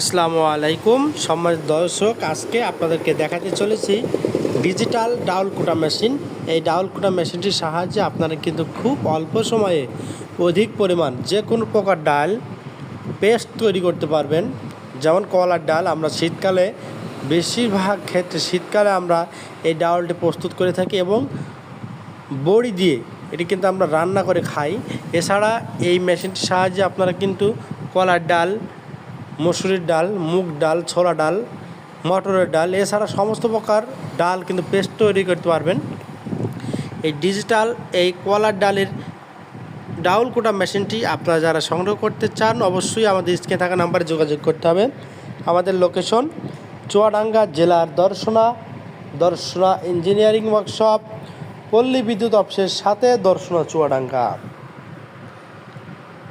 আসসালামু আলাইকুম। সম্মানিত দর্শক, আজকে আপনাদেরকে দেখাতে চলেছি ডিজিটাল ডাউল কুটা মেশিন এই ডাউল কুটা মেশিনটির সাহায্যে আপনারা কিন্তু খুব অল্প সময়ে অধিক পরিমাণ যে কোনো প্রকার ডাল পেস্ট তৈরি করতে পারবেন। যেমন কলার ডাল, আমরা শীতকালে, বেশিরভাগ ক্ষেত্রে শীতকালে আমরা এই ডাউলটি প্রস্তুত করে থাকি এবং বড়ি দিয়ে এটি কিন্তু আমরা রান্না করে খাই। এছাড়া এই মেশিনটির সাহায্যে আপনারা কিন্তু কলার ডাল মসুরির ডাল, মুগ ডাল, ছোলা ডাল, মটরের ডাল, এছাড়া সমস্ত প্রকার ডাল কিন্তু পেস্ট তৈরি করতে পারবেন। এই ডিজিটাল এই কলার ডালের ডাউল কোটা মেশিনটি আপনারা যারা সংগ্রহ করতে চান, অবশ্যই আমাদের স্ক্রিনে থাকা নাম্বারে যোগাযোগ করতে হবে। আমাদের লোকেশন চুয়াডাঙ্গা জেলার দর্শনা দর্শনা ইঞ্জিনিয়ারিং ওয়ার্কশপ পল্লী বিদ্যুৎ অফিসের সাথে দর্শনা চুয়াডাঙ্গা।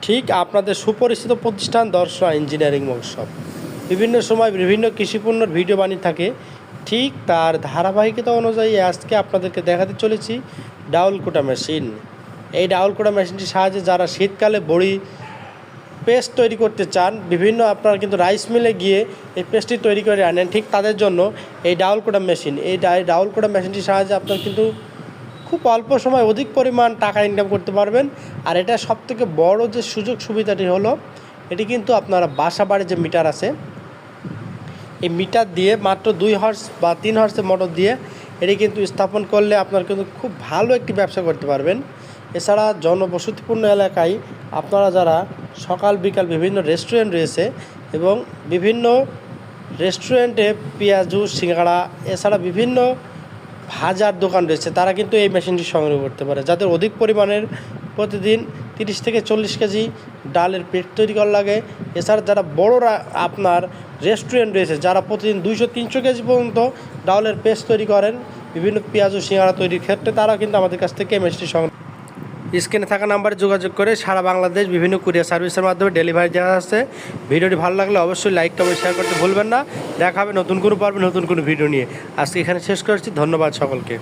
ঠিক আপনাদের সুপরিচিত প্রতিষ্ঠান দর্শনা ইঞ্জিনিয়ারিং ওয়ার্কশপ বিভিন্ন সময় বিভিন্ন কৃষিপণ্যের ভিডিও বানিয়ে থাকে। ঠিক তার ধারাবাহিকতা অনুযায়ী আজকে আপনাদেরকে দেখাতে চলেছি ডাউল কোটা মেশিন। এই ডাউল কোটা মেশিনটির সাহায্যে যারা শীতকালে বড়ি পেস্ট তৈরি করতে চান, বিভিন্ন আপনারা কিন্তু রাইস মিলে গিয়ে এই পেস্টটি তৈরি করে আনেন। ঠিক তাদের জন্য এই ডাউল কোটা মেশিন। এই ডাউল কোটা মেশিনটির সাহায্যে আপনার কিন্তু খুব অল্প সময় অধিক পরিমাণ টাকা ইনকাম করতে পারবেন। আর এটা সবথেকে বড় যে সুযোগ সুবিধাটি হলো, এটি কিন্তু আপনারা বাসা বাড়ির যে মিটার আছে, এই মিটার দিয়ে মাত্র দুই হর্স বা তিন হর্সের মোটর দিয়ে এটি কিন্তু স্থাপন করলে আপনার কিন্তু খুব ভালো একটি ব্যবসা করতে পারবেন। এছাড়া জনবসতিপূর্ণ এলাকায় আপনারা যারা সকাল, বিকাল বিভিন্ন রেস্টুরেন্ট রয়েছে এবং বিভিন্ন রেস্টুরেন্টে পেঁয়াজু, সিঙ্গাড়া, এছাড়া বিভিন্ন ভাজার দোকান রয়েছে, তারা কিন্তু এই মেশিনটি সংগ্রহ করতে পারে। যাদের অধিক পরিমাণের প্রতিদিন তিরিশ থেকে চল্লিশ কেজি ডালের পেট তৈরি করা লাগে, এছাড়া যারা বড়রা আপনার রেস্টুরেন্ট রয়েছে, যারা প্রতিদিন দুইশো, তিনশো কেজি পর্যন্ত ডালের পেস্ট তৈরি করেন, বিভিন্ন পেঁয়াজ ও সিঙ্গারা তৈরির ক্ষেত্রে তারা কিন্তু আমাদের কাছ থেকে মেশিনটি সংগ্রহ স্ক্রিনে থাকা নাম্বারে যোগাযোগ করে সারা বাংলাদেশ বিভিন্ন কুরিয়ার সার্ভিসের মাধ্যমে ডেলিভারি দেওয়া আছে। ভিডিওটি ভালো লাগলে অবশ্যই লাইক, কমেন্ট শেয়ার করতে ভুলবেন না। দেখা হবে নতুন কোনো পর্বে নতুন কোনো ভিডিও নিয়ে। আজকে এখানে শেষ করছি। ধন্যবাদ সকলকে।